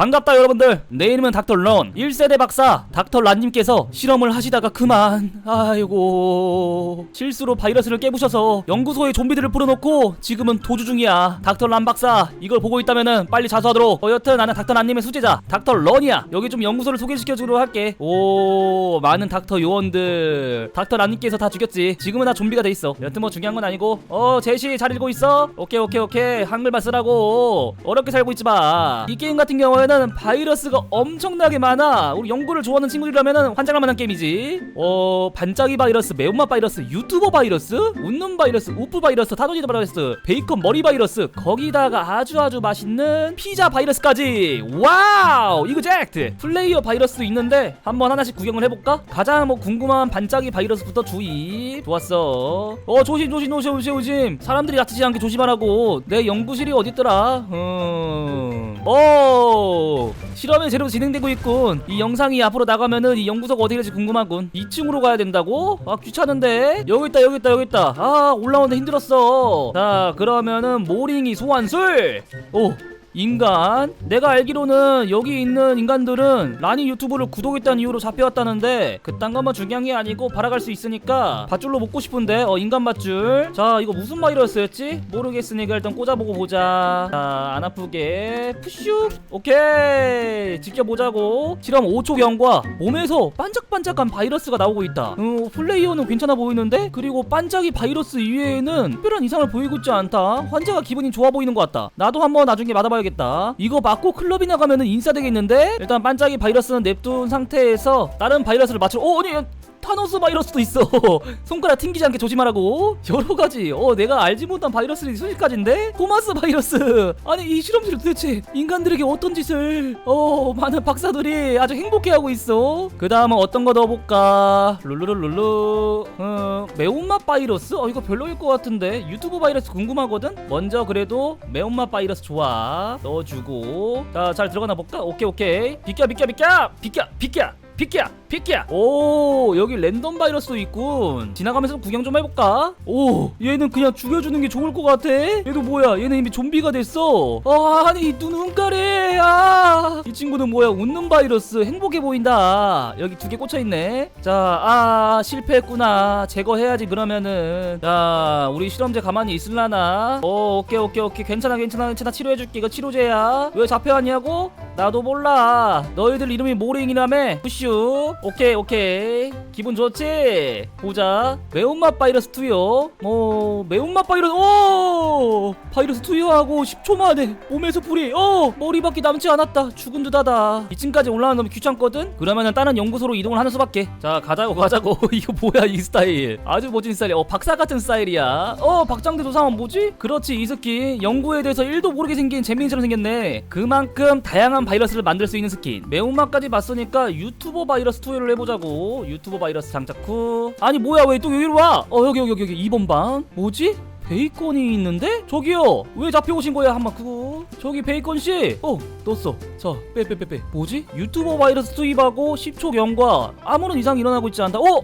반갑다 여러분들. 내 이름은 닥터 런 1세대 박사 닥터 란님께서 실험을 하시다가 그만. 아이고. 실수로 바이러스를 깨부셔서 연구소에 좀비들을 불어넣고 지금은 도주 중이야. 닥터 란 박사 이걸 보고 있다면은 빨리 자수하도록. 어 여튼 나는 닥터 란님의 수제자 닥터 런이야. 여기 좀 연구소를 소개시켜주도록 할게. 오 많은 닥터 요원들. 닥터 란님께서 다 죽였지. 지금은 다 좀비가 돼 있어. 여튼 뭐 중요한 건 아니고. 어 제시 잘 읽고 있어? 오케이 오케이 오케이. 한글만 쓰라고. 어렵게 살고 있지 마이 게임 같은 경우에는 바이러스가 엄청나게 많아. 우리 연구를 좋아하는 친구들이라면은 환장할 만한 게임이지. 어 반짝이 바이러스 매운맛 바이러스 유튜버 바이러스 웃는 바이러스 우프 바이러스 타도니드 바이러스 베이컨 머리 바이러스 거기다가 아주 아주 맛있는 피자 바이러스까지. 와우! 이거 잭트 플레이어 바이러스도 있는데 한번 하나씩 구경을 해볼까? 가장 뭐 궁금한 반짝이 바이러스부터 주의. 좋았어. 어 조심 조심 조심 조심 조심. 사람들이 다치지 않게 조심하라고. 내 연구실이 어딨더라? 음 어 실험이 제대로 진행되고 있군. 이 영상이 앞으로 나가면은 이 연구소가 어디 갈지 궁금하군. 2층으로 가야 된다고? 아 귀찮은데? 여기 있다 여기 있다 여기 있다. 아 올라오는데 힘들었어. 자 그러면은 모링이 소환술. 오 인간. 내가 알기로는 여기 있는 인간들은 라니 유튜브를 구독했다는 이유로 잡혀왔다는데 그딴 것만 중요한 게 아니고 팔아갈 수 있으니까 밧줄로 먹고 싶은데. 어 인간 밧줄. 자 이거 무슨 바이러스였지? 모르겠으니까 일단 꽂아보고 보자. 자안 아프게. 푸슉. 오케이. 지켜보자고. 실험 5초 경과 몸에서 반짝반짝한 바이러스가 나오고 있다. 어, 플레이어는 괜찮아 보이는데? 그리고 반짝이 바이러스 이외에는 특별한 이상을 보이고 있지 않다. 환자가 기분이 좋아 보이는 것 같다. 나도 한번 나중에 맞아봐야 겠다. 이거 맞고 클럽이나 가면은 인싸 되겠는데? 일단 반짝이 바이러스는 냅둔 상태에서 다른 바이러스를 맞추러 어 아니 타노스 바이러스도 있어. 손가락 튕기지 않게 조심하라고. 여러 가지. 어 내가 알지 못한 바이러스들이 수십 가지인데? 토마스 바이러스. 아니 이 실험실은 도대체 인간들에게 어떤 짓을? 어 많은 박사들이 아주 행복해하고 있어. 그 다음은 어떤 거 넣어볼까? 룰루룰룰루. 어, 매운맛 바이러스? 어 이거 별로일 것 같은데. 유튜브 바이러스 궁금하거든? 먼저 그래도 매운맛 바이러스 좋아. 넣어주고. 자 잘 들어가나 볼까? 오케이 오케이. 비켜 비켜 비켜! 비켜 비켜! 비키야 비키야. 오 여기 랜덤 바이러스도 있군. 지나가면서 구경 좀 해볼까? 오 얘는 그냥 죽여주는 게 좋을 것 같아? 얘도 뭐야? 얘는 이미 좀비가 됐어. 아, 아니 눈 눈가래 아이 친구는 뭐야? 웃는 바이러스 행복해 보인다. 여기 두 개 꽂혀있네. 자아 실패했구나. 제거해야지 그러면은. 자 우리 실험제 가만히 있을라나? 오 오케이 오케이 오케이. 괜찮아 괜찮아 괜찮아. 치료해줄게. 이거 치료제야. 왜 잡혀왔냐고? 나도 몰라. 너희들 이름이 모링이라며. 푸슈 오케이 오케이. 기분 좋지? 보자. 매운맛 바이러스 투여. 뭐 매운맛 바이러스 오! 바이러스 투여하고 10초 만에 몸에서 불이 어! 머리밖에 남지 않았다. 죽은 듯하다. 2층까지 올라가는 놈이 귀찮거든? 그러면은 다른 연구소로 이동을 하는 수밖에. 자 가자고 가자고. 이거 뭐야 이 스타일. 아주 멋진 스타일이야 어 박사 같은 스타일이야. 어 박장대 조상은 뭐지? 그렇지 이 스킨. 연구에 대해서 1도 모르게 생긴 재민이처럼 생겼네. 그만큼 다양한 바이러스를 만들 수 있는 스킨. 매운맛까지 봤으니까 유튜버 바이러스 투 여를 해보자고. 유튜버 바이러스 장착 후. 아니 뭐야 왜 또 여기로 와 어 여기 여기 여기 여기. 2번 방? 뭐지? 베이컨이 있는데? 저기요! 왜 잡혀오신 거야 한번 그거 저기 베이컨 씨어 넣었어. 자 빼 빼 빼빼. 뭐지? 유튜버 바이러스 투입하고 10초 경과. 아무런 이상 일어나고 있지 않다. 어?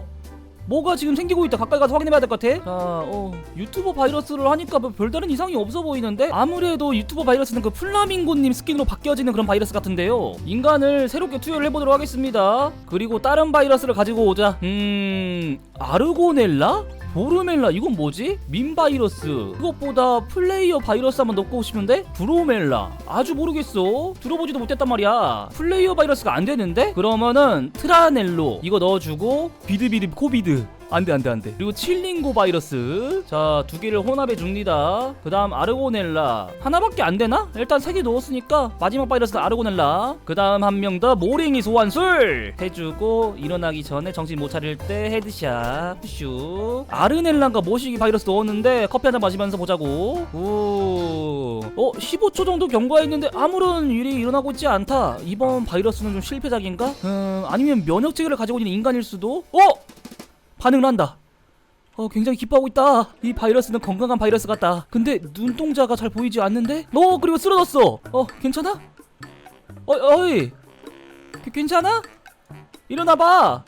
뭐가 지금 생기고 있다. 가까이 가서 확인해봐야 될 것 같아. 자 어, 유튜버 바이러스를 하니까 뭐 별다른 이상이 없어 보이는데 아무래도 유튜버 바이러스는 그 플라밍고님 스킨으로 바뀌어지는 그런 바이러스 같은데요. 인간을 새롭게 투여를 해보도록 하겠습니다. 그리고 다른 바이러스를 가지고 오자. 음... 아르고넬라? 보르멜라 이건 뭐지? 민 바이러스. 그것보다 플레이어 바이러스 한번 넣고 싶은데 브로멜라. 아주 모르겠어. 들어보지도 못했단 말이야. 플레이어 바이러스가 안 되는데? 그러면은 트라넬로 이거 넣어주고 비드비드 코비드 안돼 안돼 안돼 그리고 칠링고 바이러스 자 두 개를 혼합해 줍니다 그 다음 아르고넬라 하나밖에 안 되나? 일단 세 개 넣었으니까 마지막 바이러스는 아르고넬라 그 다음 한 명 더 모랭이 소환술 해주고 일어나기 전에 정신 못 차릴 때 헤드샷 푸슈 아르넬란가 모시기 바이러스 넣었는데 커피 한 잔 마시면서 보자고 오. 어 15초 정도 경과했는데 아무런 일이 일어나고 있지 않다 이번 바이러스는 좀 실패작인가? 음 아니면 면역체계를 가지고 있는 인간일 수도? 어? 반응을 한다. 어, 굉장히 기뻐하고 있다. 이 바이러스는 건강한 바이러스 같다. 근데 눈동자가 잘 보이지 않는데? 너 그리고 쓰러졌어. 어, 괜찮아? 어, 어이. 그, 괜찮아? 일어나봐.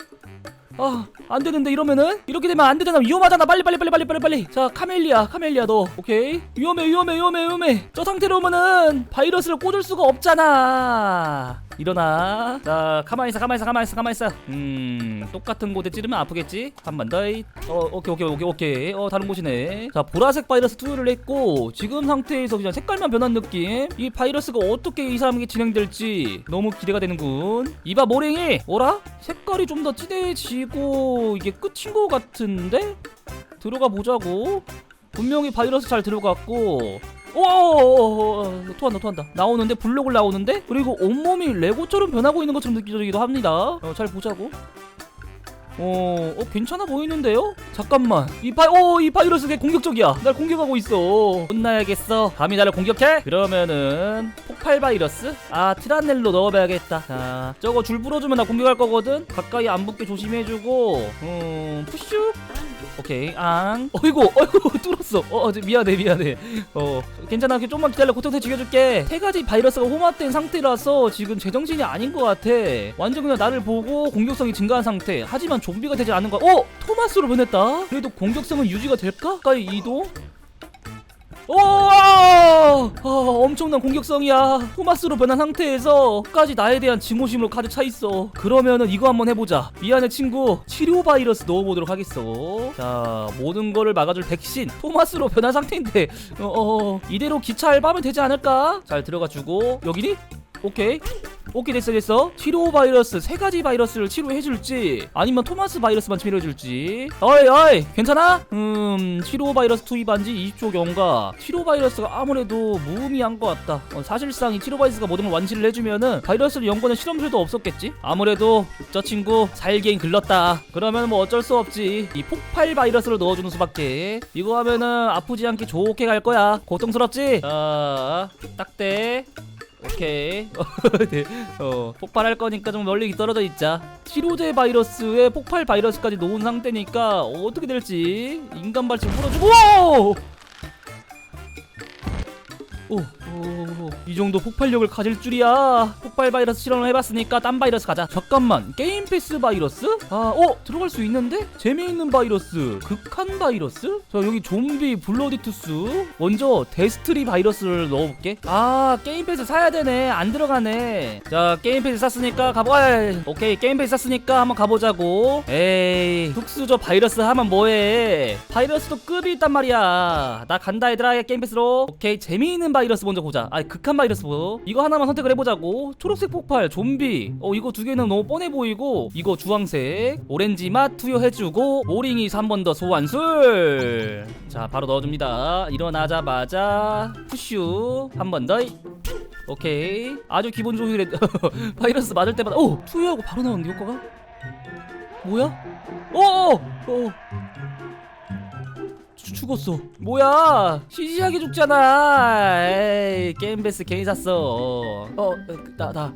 아, 안 되는데 이러면은 이렇게 되면 안 되잖아. 위험하잖아. 빨리 빨리 빨리 빨리 빨리 빨리. 자, 카멜리아, 카멜리아 너. 오케이. 위험해, 위험해, 위험해, 위험해. 저 상태로 오면은 바이러스를 꽂을 수가 없잖아. 일어나. 자 가만히 있어 가만히 있어 가만히 있어 가만히 있어. 음 똑같은 곳에 찌르면 아프겠지? 한 번 더 어 오케이 오케이 오케이 오케이. 어 다른 곳이네. 자 보라색 바이러스 투여를 했고 지금 상태에서 그냥 색깔만 변한 느낌. 이 바이러스가 어떻게 이 사람에게 진행될지 너무 기대가 되는군. 이봐 모랭이. 어라? 색깔이 좀 더 진해지고 이게 끝인 것 같은데? 들어가 보자고. 분명히 바이러스 잘 들어갔고 오 토한다 토한다. 나오는데 블록을 나오는데 그리고 온몸이 레고처럼 변하고 있는 것처럼 느껴지기도 합니다. 어, 잘 보자고 어, 어 괜찮아 보이는데요? 잠깐만. 이 바, 어, 이 바이러스 꽤 공격적이야. 날 공격하고 있어. 혼나야겠어. 감히 나를 공격해? 그러면은 폭발 바이러스? 아 트라넬로 넣어봐야겠다. 자 저거 줄 풀어주면 나 공격할 거거든? 가까이 안 붙게 조심해주고 음 푸슉 오케이 앙. 어이구 어이구 뚫었어. 어 어, 미안해 미안해. 어 괜찮아. 그 좀만 기다려. 고통세 죽여줄게. 세 가지 바이러스가 혼합된 상태라서 지금 제정신이 아닌 것 같아. 완전 그냥 나를 보고 공격성이 증가한 상태. 하지만 좀비가 되지 않은 거야 어 토마스로 변했다 그래도 공격성은 유지가 될까? 가까이 이동 오! 아, 엄청난 공격성이야. 토마스로 변한 상태에서 까지 나에 대한 증오심으로 가득 차 있어. 그러면은 이거 한번 해보자. 미안해 친구. 치료 바이러스 넣어보도록 하겠어. 자, 모든 거를 막아줄 백신. 토마스로 변한 상태인데, 어, 어, 이대로 기차 알바면 되지 않을까? 잘 들어가주고 여기니? 오케이. 오케이 됐어 됐어. 치료 바이러스 세 가지 바이러스를 치료해줄지 아니면 토마스 바이러스만 치료해줄지. 어이 어이 괜찮아? 음 치료 바이러스 투입한 지 20초 경과 치료 바이러스가 아무래도 무의미한 것 같다. 어, 사실상 이 치료 바이러스가 모든 걸 완치를 해주면은 바이러스를 연구하는 실험실도 없었겠지? 아무래도 저 친구 살기엔 글렀다. 그러면 뭐 어쩔 수 없지. 이 폭발 바이러스를 넣어주는 수밖에. 이거 하면은 아프지 않게 좋게 갈 거야. 고통스럽지? 자 딱대 오케이. 네. 어, 폭발할 거니까 좀 멀리 떨어져 있자. 치료제 바이러스에 폭발 바이러스까지 놓은 상태니까 어떻게 될지 인간 발치 풀어주고. 오! 오, 오, 오, 이 정도 폭발력을 가질 줄이야. 폭발 바이러스 실험을 해봤으니까 딴 바이러스 가자. 잠깐만, 게임 패스 바이러스? 아, 어, 들어갈 수 있는데? 재미있는 바이러스, 극한 바이러스? 자, 여기 좀비 블러디투스. 먼저 데스트리 바이러스를 넣어볼게. 아, 게임 패스 사야 되네. 안 들어가네. 자, 게임 패스 샀으니까 가보. 아, 오케이, 게임 패스 샀으니까 한번 가보자고. 에이, 특수저 바이러스 하면 뭐해? 바이러스도 급이 있단 말이야. 나 간다 얘들아, 게임 패스로. 오케이, 재미있는 바이러스 먼저 보자. 아, 극한 바이러스 보. 이거 하나만 선택을 해보자고. 초록색 폭발, 좀비. 어, 이거 두 개는 너무 뻔해 보이고. 이거 주황색, 오렌지 맛 투여해주고. 모링이 3번 더 소환술. 자, 바로 넣어줍니다. 일어나자마자 푸슈 한 번 더. 오케이. 아주 기본적으로 바이러스 맞을 때마다 오 투여하고 바로 나오는데 효과가? 뭐야? 죽- 죽었어. 뭐야? 시시하게 죽잖아. 에이, 게임 베스 괜히 샀어. 어, 나, 나.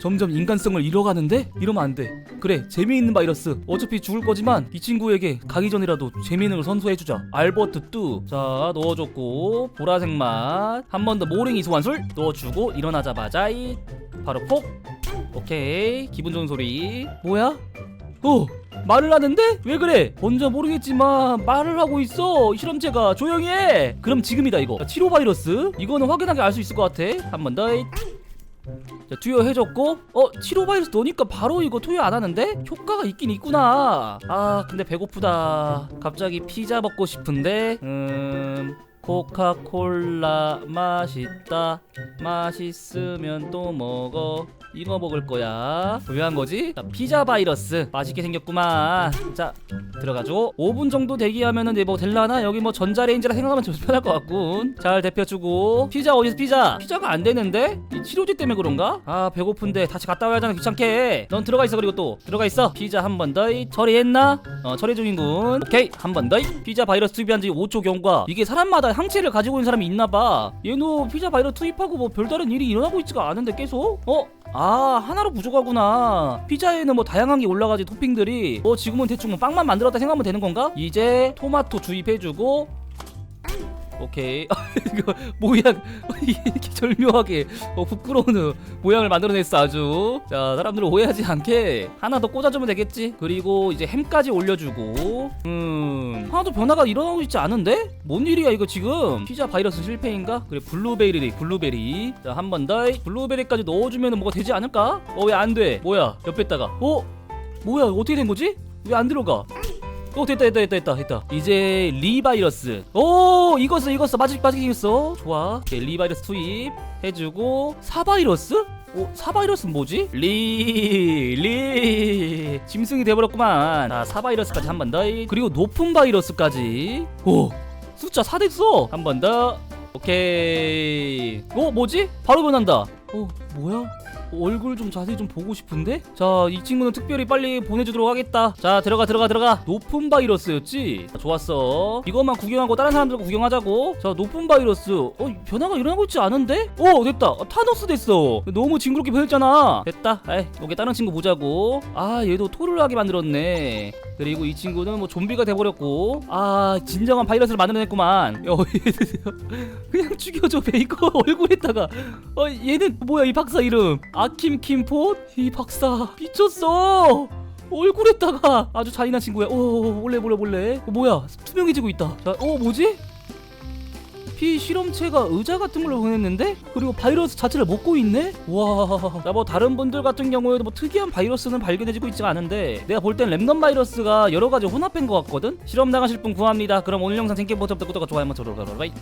점점 인간성을 잃어가는데? 이러면 안 돼. 그래, 재미있는 바이러스. 어차피 죽을 거지만 이 친구에게 가기 전이라도 재미있는 걸 선소해주자. 알버트 뚜. 자, 넣어줬고 보라색 맛. 한 번 더 모랭이 소환술 넣어주고 일어나자마자 이 바로 폭. 오케이, 기분 좋은 소리. 뭐야? 어 말을 하는데? 왜 그래? 뭔지 모르겠지만 말을 하고 있어 실험체가. 조용히 해. 그럼 지금이다 이거. 치료 바이러스? 이거는 확연하게 알 수 있을 것 같아. 한 번 더. 자, 투여해줬고. 어 치료 바이러스 넣으니까 바로 이거 투여 안 하는데? 효과가 있긴 있구나. 아 근데 배고프다. 갑자기 피자 먹고 싶은데? 음 코카콜라 맛있다. 맛있으면 또 먹어 이거 먹을 거야. 왜 한 거지? 자, 피자 바이러스. 맛있게 생겼구만. 자 들어가죠. 5분 정도 대기하면은 네, 뭐 될라나? 여기 뭐 전자레인지라 생각하면 좀 편할 것 같군. 잘 데펴주고. 피자 어디서 피자? 피자가 안 되는데? 이 치료제 때문에 그런가? 아 배고픈데 다시 갔다 와야 하잖아. 귀찮게. 넌 들어가 있어 그리고 또. 들어가 있어. 피자 한 번 더 처리했나? 어 처리 중인군. 오케이. 한 번 더 피자 바이러스 투입한 지 5초 경과. 이게 사람마다 항체를 가지고 있는 사람이 있나봐. 얘도 피자 바이러스 투입하고 뭐 별다른 일이 일어나고 있지가 않은데 계속? 어? 아 하나로 부족하구나 피자에는 뭐 다양한 게 올라가지 토핑들이 뭐 지금은 대충 뭐 빵만 만들었다 생각하면 되는 건가? 이제 토마토 주입해주고 오케이 이거 모양 이렇게 절묘하게 어, 부끄러운 모양을 만들어냈어 아주 자 사람들을 오해하지 않게 하나 더 꽂아주면 되겠지 그리고 이제 햄까지 올려주고 음 하나도 변화가 일어나고 있지 않은데? 뭔 일이야 이거 지금 피자 바이러스 실패인가? 그래 블루베리 블루베리 자 한 번 더 블루베리까지 넣어주면 뭐가 되지 않을까? 어 왜 안 돼? 뭐야 옆에다가 어? 뭐야 어떻게 된 거지? 왜 안 들어가? 어 됐다 됐다 됐다 됐다 이제 리바이러스. 오 이거써 이거써 맞을 빠지게 생겼어. 좋아. 오케이 리바이러스 투입 해주고 사바이러스? 어 사바이러스는 뭐지? 리 리. 짐승이 돼버렸구만. 자 사바이러스까지 한 번 더. 그리고 높은 바이러스까지. 오 숫자 4 됐어. 한 번 더. 오케이. 어 뭐지? 바로 변한다. 어 뭐야? 얼굴 좀 자세히 좀 보고 싶은데? 자, 이 친구는 특별히 빨리 보내주도록 하겠다. 자, 들어가, 들어가, 들어가. 높은 바이러스였지? 자, 좋았어. 이것만 구경하고 다른 사람들과 구경하자고. 자, 높은 바이러스. 어, 변화가 일어나고 있지 않은데? 어, 됐다. 어, 타노스 됐어. 너무 징그럽게 변했잖아. 됐다. 에이, 여기 다른 친구 보자고. 아, 얘도 토를 하게 만들었네. 그리고 이 친구는 뭐 좀비가 돼버렸고. 아, 진정한 바이러스를 만들어냈구만. 어, 그냥 죽여줘, 베이커. 얼굴에다가. 어, 얘는 뭐야, 이 박사 이름. 아킴 킴포? 이 박사 미쳤어. 얼굴에다가 아주 잔인한 친구야. 오, 몰래 몰래 몰래. 어, 뭐야? 투명해지고 있다. 자, 어, 뭐지? 피 실험체가 의자 같은 걸로 보냈는데 그리고 바이러스 자체를 먹고 있네. 와. 자, 뭐 다른 분들 같은 경우에도 뭐 특이한 바이러스는 발견해지고 있지가 않은데 내가 볼 땐 랩넌 바이러스가 여러 가지 혼합된 것 같거든. 실험 나가실 분 구합니다. 그럼 오늘 영상 재밌게 보셨다면 구독과 좋아요 한번. 바이.